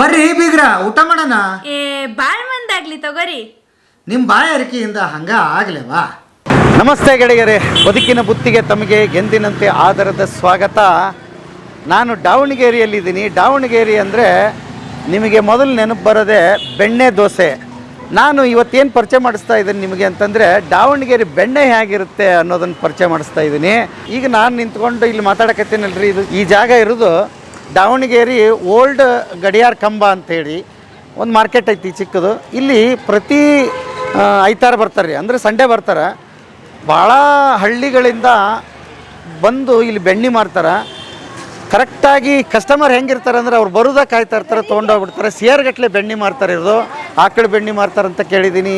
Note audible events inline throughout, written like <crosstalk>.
ಬರ್ರಿ ಬೀಗ್ರ ಊಟ ಮಾಡೋಣ? ಏ ಬಾಳ್ ಮಂದಾಗ್ಲಿ ತಗೋರಿ. ನಿಮ್ಮ ಬಾಯ ಅರಿಕೆಯಿಂದ ಹಂಗ ಆಗ್ಲೇವಾ? ನಮಸ್ತೆ ಗೆಳೆಯರೇ ಬದುಕಿನ ಬುತ್ತಿಗೆ ತಮಗೆ ಎಂದಿನಂತೆ ಆದರದ ಸ್ವಾಗತ. ನಾನು ದಾವಣಗೆರೆಯಲ್ಲಿದ್ದೀನಿ. ದಾವಣಗೆರೆ ಅಂದರೆ ನಿಮಗೆ ಮೊದಲು ನೆನಪು ಬರೋದೆ ಬೆಣ್ಣೆ ದೋಸೆ. ನಾನು ಇವತ್ತೇನು ಪರಿಚಯ ಮಾಡಿಸ್ತಾ ಇದ್ದೀನಿ ನಿಮಗೆ ಅಂತಂದರೆ ದಾವಣಗೆರೆ ಬೆಣ್ಣೆ ಹೇಗಿರುತ್ತೆ ಅನ್ನೋದನ್ನು ಪರಿಚಯ ಮಾಡಿಸ್ತಾ ಇದ್ದೀನಿ. ಈಗ ನಾನು ನಿಂತ್ಕೊಂಡು ಇಲ್ಲಿ ಮಾತಾಡಕತ್ತೀನಲ್ರಿ? ಇದು ಈ ಜಾಗ ಇರೋದು ದಾವಣಗೆರೆ ಓಲ್ಡ್ ಗಡಿಯಾರ ಕಂಬ ಅಂತೇಳಿ ಒಂದು ಮಾರ್ಕೆಟ್ ಐತಿ ಚಿಕ್ಕದು. ಇಲ್ಲಿ ಪ್ರತಿ ಐತಾರ ಬರ್ತಾರೆ ರೀ. ಅಂದರೆ ಸಂಡೇ ಬರ್ತಾರೆ. ಭಾಳ ಹಳ್ಳಿಗಳಿಂದ ಬಂದು ಇಲ್ಲಿ ಬೆಣ್ಣೆ ಮಾರ್ತಾರೆ. ಕರೆಕ್ಟಾಗಿ ಕಸ್ಟಮರ್ ಹೆಂಗಿರ್ತಾರೆ ಅಂದ್ರೆ ಅವ್ರು ಬರೋದಕ್ಕೆ ಕಾಯ್ತಾ ಇರ್ತಾರೆ, ತೊಗೊಂಡೋಗ್ಬಿಡ್ತಾರೆ. ಸೇರ್ಗಟ್ಲೆ ಬೆಣ್ಣೆ ಮಾರ್ತಾರೆ ಇರೋದು ಆಕಳು ಬೆಣ್ಣೆ ಮಾರ್ತಾರೆ ಅಂತ ಕೇಳಿದ್ದೀನಿ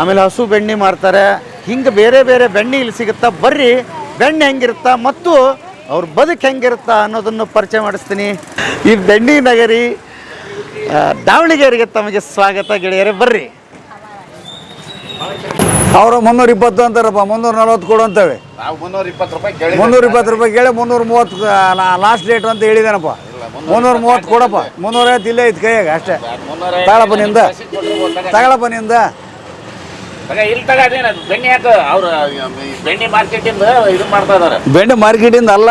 ಆಮೇಲೆ ಹಸು ಬೆಣ್ಣೆ ಮಾರ್ತಾರೆ. ಹಿಂಗೆ ಬೇರೆ ಬೇರೆ ಬೆಣ್ಣೆ ಇಲ್ಲಿ ಸಿಗುತ್ತಾ. ಬರ್ರಿ, ಬೆಣ್ಣೆ ಹೆಂಗಿರುತ್ತಾ. ಮತ್ತು ಅವ್ರ ಬದುಕು ಹೆಂಗಿರುತ್ತಾ ಅನ್ನೋದನ್ನು ಪರಿಚಯ ಮಾಡಿಸ್ತೀನಿ. ಈ ದಂಡಿ ನಗರಿ ದಾವಣಗೆರೆಗೆ ತಮಗೆ ಸ್ವಾಗತ ಗೆಳೆಯರೇ ಬರ್ರಿ. ಅವರು ಮುನ್ನೂರ ಇಪ್ಪತ್ತು ಅಂತಾರಪ್ಪ ಮುನ್ನೂರ ನಲ್ವತ್ತು ಕೊಡು ಅಂತೇವೆ ಮುನ್ನೂರ ಇಪ್ಪತ್ತು ರೂಪಾಯಿ ಕೇಳಿ ಮುನ್ನೂರ ಇಪ್ಪತ್ತು ರೂಪಾಯಿ ಕೇಳಿ ಮುನ್ನೂರ ಮೂವತ್ತು ಲಾಸ್ಟ್ ಡೇಟ್ ಅಂತ ಹೇಳಿದಾನಪ್ಪ. ಮುನ್ನೂರ ಮೂವತ್ತು ಕೊಡಪ್ಪ. ಮುನ್ನೂರ ಐವತ್ತು ಇಲ್ಲೇ ಐತೆ ಕೈಯಾಗ ಅಷ್ಟೇ. ತಗೊಳಪ್ಪ ನಿಂದ. ತಗೊಳಪ್ಪ ನಿಂದ. ಇಲ್ಲಿ ತಗ ಅದೇನದು? ಬೆಣ್ಣೆ ಹಾಕ ಅವ್ರ ಬೆಣ್ಣೆ ಮಾರ್ಕೆಟಿಂದ ಇದು ಮಾಡ್ತಾ ಇದಾರೆ? ಮಾರ್ಕೆಟ್ ಮಾರ್ಕೆಟಿಂದ ಅಲ್ಲ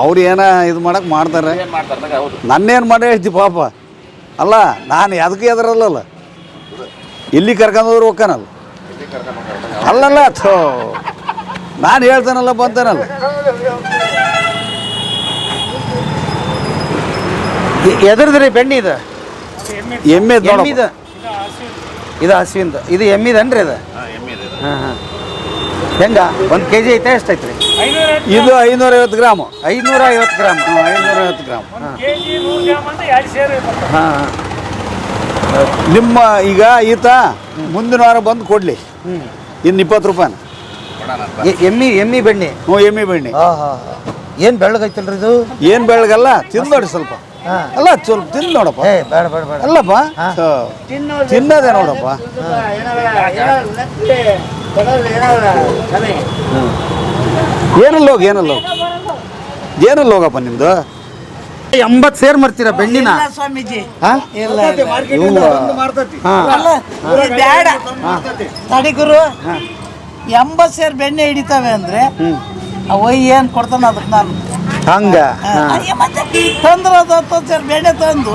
ಅವ್ರು ಏನ ಇದು ಮಾಡಕ್ಕೆ ಮಾಡ್ತಾರೆ. ಏನ್ ಮಾಡ್ತಾರೆ? ತಗ ಹೌದು. ನನ್ನೇನು ಮಾಡಿ ಹೇಳ್ತಿ ಪಾಪ. ಅಲ್ಲ ನಾನು ಅದಕ್ಕೆ ಎದರಲ್ಲಲ್ಲ? ಇಲ್ಲಿ ಕರ್ಕೊಂಡೋದ್ರು ಹೋಗ್ತಾನಲ್ಲ ಅಲ್ಲಲ್ಲ ಥೋ. ನಾನು ಹೇಳ್ತಾನಲ್ಲ ಬಂತಾನಲ್ಲ? ಎದ್ರದ್ರಿ ಬೆಣ್ಣೆ ಇದು? ಎಮ್ಮೆ. ಎಮ್ಮಿದು. ಇದು ಹಸುವಿಂದು. ಇದು ಎಮ್ಮಿದನ್ರಿ ಇದು? ಹಾಂ ಹಾಂ ಹೆಂಗ? ಒಂದು ಕೆ ಜಿ ಐತೆ ಎಷ್ಟು ಐತ್ರಿ? ಇದು ಐನೂರೈವತ್ತು ಗ್ರಾಮ್. ಐನೂರ ಐವತ್ತು ಗ್ರಾಮ್ ಐನೂರೈವತ್ತು ಗ್ರಾಮ್. ಹಾಂ ಹಾಂ. ನಿಮ್ಮ ಈಗ ಈತ ಮುಂದಿನ ವಾರ ಬಂದು ಕೊಡಲಿ. ಇನ್ನು ಇಪ್ಪತ್ತು ರೂಪಾಯಿ. ಎಮ್ಮಿ ಎಮ್ಮಿ ಬೆಣ್ಣೆ. ಹ್ಞೂ ಎಮ್ಮಿ ಬೆಣ್ಣೆ. ಹಾಂ ಹಾಂ ಏನು ಬೆಳ್ಳಗೈತಲ್ರಿ ಇದು? ಏನು ಬೆಳಗಲ್ಲ ತಿಂದೋಡಿ ಸ್ವಲ್ಪ. ಹಾ. ಅಲ್ಲ ಸ್ವಲ್ಪ ತಿನ್ ನೋಡಪ್ಪ. ಏ ಬೇಡ ಬೇಡ ಬೇಡ. ಅಲ್ಲಪ್ಪ. ತಿನ್ನೋದೇ ನೋಡಪ್ಪ. ಏನಲ್ಲೋಗ ಹೋಗಿ ಏನಲ್ಲ ಹೋಗಿ? ಏನಲ್ಲ ಹೋಗಪ್ಪ ನಿಮ್ದು? ಎಂಬತ್ತು ಸೇರ್ ಮರ್ತೀರ ಬೆಣ್ಣಿನ? ಸ್ವಾಮೀಜಿ. ಬ್ಯಾಡ. ತಡಿಗುರು ಎಂಬತ್ತು ಸೇರ್ ಬೆಣ್ಣೆ ಹಿಡಿತಾವೆ ಅಂದ್ರೆ ಅವ ಏನ್ ಕೊಡ್ತಾನ ಅದಕ್ಕೆ ನಾನು ಹಂಗ? ಮತ್ತೆ ತಂದ್ರೆ ಅದು ಹತ್ತತ್ತು ಸೇರ್ ಬೆಣ್ಣೆ ತಂದು.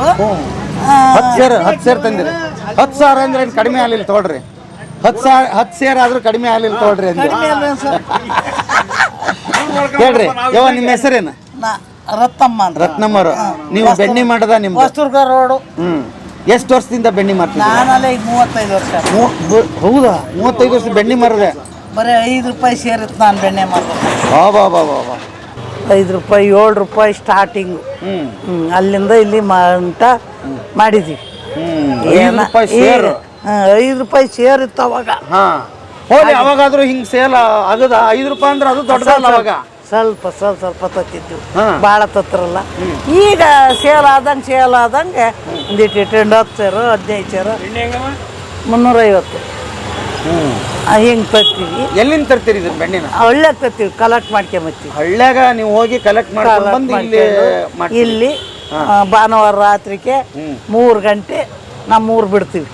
ಹತ್ತು ಸೇರು ಹತ್ತು ಸೇರ್ ತಂದಿರಿ. ಹತ್ತು ಸಾವಿರ ಅಂದ್ರೆ ಏನು ಕಡಿಮೆ ಆಗಲಿಲ್ಲ ತೊಗೊಳ್ರಿ. ಹತ್ತು ಸಾವಿರ ಹತ್ತು ಸೇರ್ ಆದ್ರೂ ಕಡಿಮೆ ಆಗಲಿಲ್ಲ ತೊಗೊಳ್ರಿ ಕಡಿಮೆ ಸರ್? <laughs> ಹೇಳ್ರಿ ಯಾವ ನಿಮ್ಮ ಹೆಸರೇನು? ನಾ ರತ್ನಮ್ಮ ಅಂತ. ರತ್ನಮ್ಮರು. ನೀವು ಬೆಣ್ಣಿ ಮಾಡದ ನಿಮ್ಮ ಹೊಸದುರ್ಗ ರೋಡು. ಹ್ಮ್. ಎಷ್ಟು ವರ್ಷದಿಂದ ಬೆಣ್ಣಿ ಮಾಡ್ತೀರಿ ನಾನಲ್ಲೇ ಈಗ ಮೂವತ್ತೈದು ವರ್ಷ. ಮೂ- ಬ- ಹೌದಾ? ಮೂವತ್ತೈದು ವರ್ಷ ಬೆಣ್ಣೆ ಮಾರದೆ? ಬರೀ ಐದು ರೂಪಾಯಿ ಸೇರಿತ್ತು ನಾನು ಬೆಣ್ಣೆ ಮಾಡ್ಬೇಕು ಬಾ ಬಾ ಬಾ ಬಾ ಬಾ. ಐದು ರೂಪಾಯಿ ಏಳು ರೂಪಾಯಿ ಸ್ಟಾರ್ಟಿಂಗು ಹ್ಮ್. ಅಲ್ಲಿಂದ ಇಲ್ಲಿ ಅಂತ ಮಾಡಿದ್ವಿ. ಐದು ಏನ- ರೂಪಾಯಿ ಈಗ, ಹಾ, ಐದು ರೂಪಾಯಿ ಸೇರ್ ಇತ್ತು ಅವಾಗ. ಹಾ. ಹೋಗಿ. ಅವಾಗಾದ್ರೂ ಹಿಂಗ್ ಸೇಲ್ ಆಗದ? ಐದು ರೂಪಾಯಿ ಅಂದ್ರೆ ಅದು ದೊಡ್ಡದಲ್ಲ ಅವಾಗ. ಸ್ವಲ್ಪ ಸ್ವಲ್ಪ ಸ್ವಲ್ಪ ತತ್ತಿದ್ವು ಹಾ. ಭಾಳ ತತ್ರಲ್ಲ ಈಗ ಸೇಲ್ ಆದಂಗೆ ಸೇಲ್ ಆದಂಗೆ ಒಂದಿಟ್ಟು ಇಟ್ಟು ಹತ್ತು ಸೇರು ಹದಿನೈದು ಸೇರು ಮುನ್ನೂರೈವತ್ತು. ಹಿಂಗೆ ತರ್ತೀವಿ ಎಲ್ಲಿಂದ ತರ್ತೀರಿ ಇದನ್ನ ಬೆಣ್ಣೆನ? ಒಳ್ಳೆ ತರ್ತೀವಿ ಕಲೆಕ್ಟ್ ಮಾಡ್ಕೊಂಬತ್ತೀವಿ ಹಳ್ಳ್ಯಾಗ ನೀವು ಹೋಗಿ ಕಲೆಕ್ಟ್ ಮಾಡ್ಕೊಂಡು ಬಂದು ಇಲ್ಲಿ ಮಾಡ್ತೀರಿ. ಇಲ್ಲಿ ಆ, ಭಾನುವಾರ ರಾತ್ರಿಗೆ ಮೂರು ಗಂಟೆ ನಮ್ಮ ಊರು ಬಿಡ್ತೀವಿ.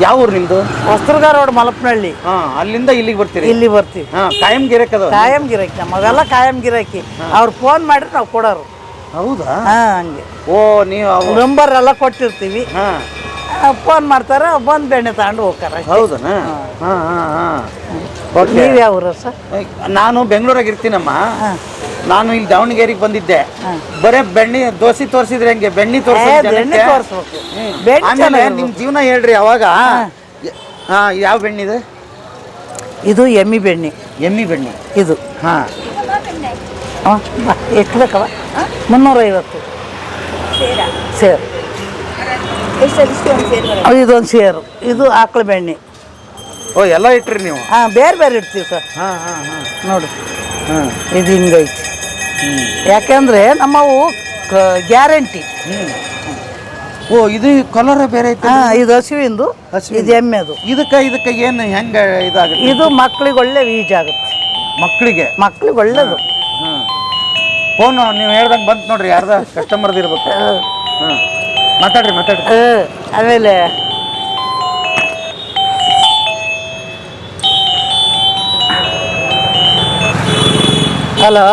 ಯಾವ ಊರು ನಿಮ್ದು? ಹೊಸದುರ್ಗ ರೋಡ್ ಮಲಪನಹಳ್ಳಿ. ಹಾ ಅಲ್ಲಿಂದ ಇಲ್ಲಿಗೆ ಬರ್ತೀರಿ? ಇಲ್ಲಿ ಬರ್ತೀವಿ. ಹಾ ಕಾಯಂ ಅದ ಕಾಯಂ ಗಿರಾಕಿ ನಮಗೆಲ್ಲ ಕಾಯಂ ಗಿರಾಕಿ ಅವ್ರು ಫೋನ್ ಮಾಡಿದ್ರೆ ನಾವು ಕೊಡೋರು. ಹೌದಾ? ಹಾ ಹಂಗೆ. ಓ ನೀವು ಅವ- ನಂಬರ್ ಎಲ್ಲ ಕೊಟ್ಟಿರ್ತೀವಿ. ಹಾ. ಫೋನ್ ಮಾಡ್ತಾರೆ ಬಂದು ಬೆಣ್ಣೆ ತಗೊಂಡು ಹೋಗ್ತಾರೆ ಹೌದನಾ? ಹಾ. ಹಾ ಹಾಂ ಓಕೆ ನೀವು ಯಾವ ಊರು ಸರ್? ನಾನು ಬೆಂಗಳೂರಾಗ ಇರ್ತೀನಮ್ಮ. ನಾನು ಇಲ್ಲಿ ದಾವಣಗೆರೆಗೆ ಬಂದಿದ್ದೆ. ಬರೇ ಬೆಣ್ಣೆ ದೋಸೆ ತೋರಿಸಿದ್ರೆ ಹೆಂಗೆ? ಬೆಣ್ಣೆ ತೋರಿಸ್ಬೇಕು. ಆಮೇಲೆ. ನಿಮ್ ಜೀವನ ಹೇಳ್ರಿ ಅವಾಗ. ಹಾ. ಯಾವ ಬೆಣ್ಣೆ ಇದೆ? ಇದು ಎಮ್ಮಿ ಬೆಣ್ಣೆ. ಎಮ್ಮಿ ಬೆಣ್ಣೆ. ಇದು. ಹಾ. ಎಷ್ಟು ಬೇಕವ ಮುನ್ನೂರೈವತ್ತು. ಸೇರು. ಇದೊಂದು ಸೇರು. ಇದು ಆಕಳ ಬೆಣ್ಣೆ. ಓ ಎಲ್ಲ ಇಟ್ರಿ ನೀವು? ಹಾಂ ಬೇರೆ ಬೇರೆ ಇಡ್ತೀವಿ ಸರ್. ಹಾ ಹಾ ಹಾ. ನೋಡಿ. ಹಾ. ಇದು ಹಿಂಗೈತಿ. ಯಾಕೆಂದ್ರೆ ನಮ್ಮವು ಗ್ಯಾರಂಟಿ. ಓ ಇದು ಕಲರ್ ಬೇರೆ ಐತೆ ಹಾಂ ಇದು ಹಸಿವಿಂದು ಇದು ಇದು ಎಮ್ಮೆದು. ಇದಕ್ಕೆ ಇದಕ್ಕೆ ಏನು ಹೆಂಗೆ ಇದಾಗುತ್ತೆ? ಇದು ಮಕ್ಳಿಗೆ ಒಳ್ಳೆ ವೀಜ್ ಆಗುತ್ತೆ. ಮಕ್ಕಳಿಗೆ ಮಕ್ಳಿಗೆ ಒಳ್ಳೇದು. ಫೋನ್ ನೀವು ಹೇಳ್ದಂಗೆ ಬಂತು ನೋಡ್ರಿ ಯಾರ್ದ? ಕಸ್ಟಮರ್ದು ಇರ್ಬೇಕು. ಹಾಂ. ಮಾತಾಡ್ರಿ ಮಾತಾಡ್ರಿ. ಆಮೇಲೆ. ಹಲೋ?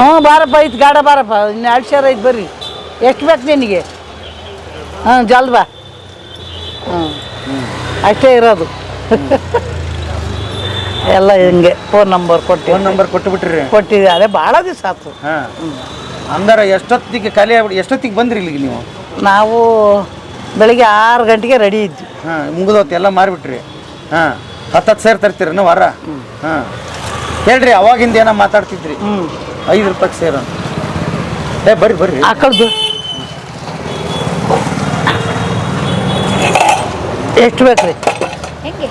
ಹ್ಞೂ ಬಾರಪ್ಪ ಐತೆ ಗಾಡ ಬಾರಪ್ಪ ಇನ್ನು ಎರಡು ಸಾವಿರ ಐತೆ ಬರ್ರಿ. ಎಷ್ಟು ಬೇಕು ನಿನಗೆ? ಹಾಂ ಜಲ್ದಿ ಬಾ. ಹ್ಞೂ ಅಷ್ಟೇ ಇರೋದು. ಎಲ್ಲ ಹಿಂಗೆ ಫೋನ್ ನಂಬರ್ ಕೊಟ್ಟು ಫೋನ್ ನಂಬರ್ ಕೊಟ್ಟು ಬಿಟ್ರಿ. ಕೊಟ್ಟಿದ್ದೆ ಅದೇ ಭಾಳ ದಿವಸ ಆಯ್ತು ಹಾಂ. ಅಂದ್ರೆ ಎಷ್ಟೊತ್ತಿಗೆ ಖಾಲಿ ಆಗ್ಬಿಟ್ಟು ಎಷ್ಟೊತ್ತಿಗೆ ಬಂದ್ರಿ ಇಲ್ಲಿಗೆ ನೀವು? ನಾವು ಬೆಳಿಗ್ಗೆ ಆರು ಗಂಟೆಗೆ ರೆಡಿ ಇದ್ವಿ. ಹಾಂ ಮುಗಿದೋತಿ ಎಲ್ಲ ಮಾರಿಬಿಟ್ರಿ. ಹಾಂ ಹತ್ತತ್ತು ಸೇರ್ ತರ್ತೀರನ ವಾರ? ಹಾಂ. ಹೇಳ್ರಿ ಅವಾಗಿಂದ ಏನೋ ಮಾತಾಡ್ತಿದ್ರಿ. ಹ್ಞೂ ಐದು ರೂಪಾಯಿ ಸೇರ ಅಂತ. ಏ ಬರ್ರಿ ಬರ್ರಿ. ಹಾಕೋದು ಎಷ್ಟು ಬೇಕ್ರಿ? ಹೆಂಗೆ?